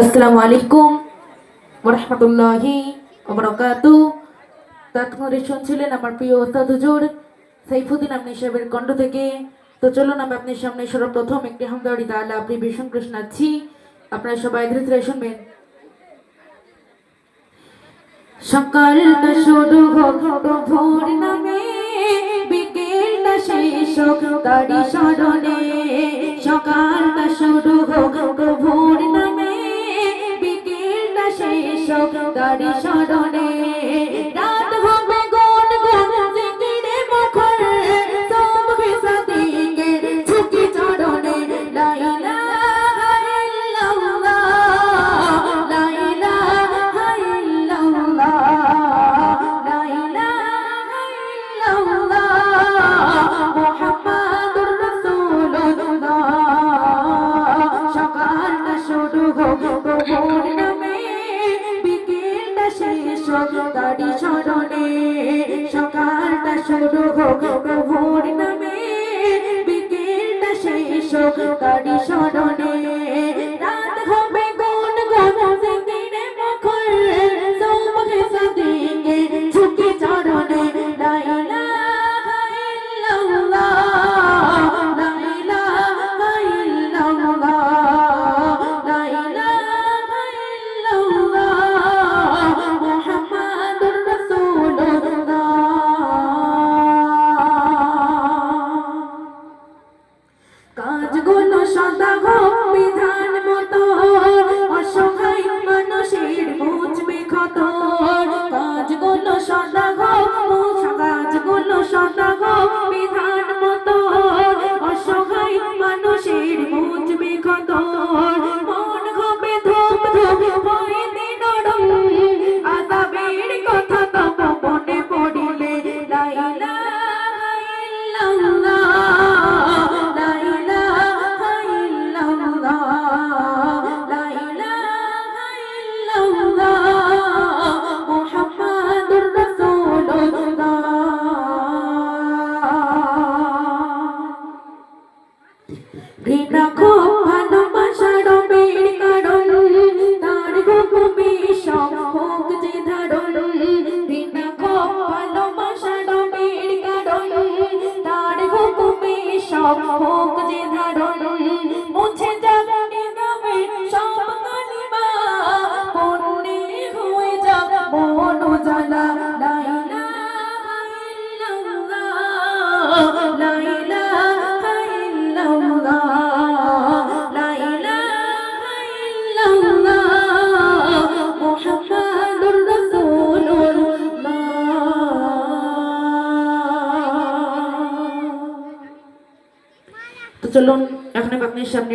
আসসালামু আলাইকুম ওরহমতুল্লাহি ওবরাকাতু শুনছিলেন আমার প্রিয় ওস্তাদ হুজুর, সাইফুদ্দিন আপনি সাহেবের কণ্ঠ থেকে। তো চলুন আমি আপনার সামনে সর্বপ্রথম একটি হামদারি তাহলে আপনি ভীষণ কৃষ্ণাচ্ছি আপনারা সবাই ধীরে ধীরে শুনবেন। সকালটা শুরু ভোর নামে বিকেলটা শেষ হোক তারি স্মরণে। সকালটা শুরু তারি স্মরণে রাত হবে গুন গুন জিকিরে মুখর সুবহে সাদিকে ঝুঁকি চরণে লা ইলাহা ইল্লাল্লাহ লা ইলাহা ইল্লাল্লাহ লা ইলাহা হোক তারি স্মরণে সকালটা শুরু হোক ভোর নামে বিকেলটা শেষ হোক তারি স্মরণে সদা হোক বিধান মতো অসহায় মানুষের বুঝবে ক্ষত รีบประคอง চলুন এখন আপনার সামনে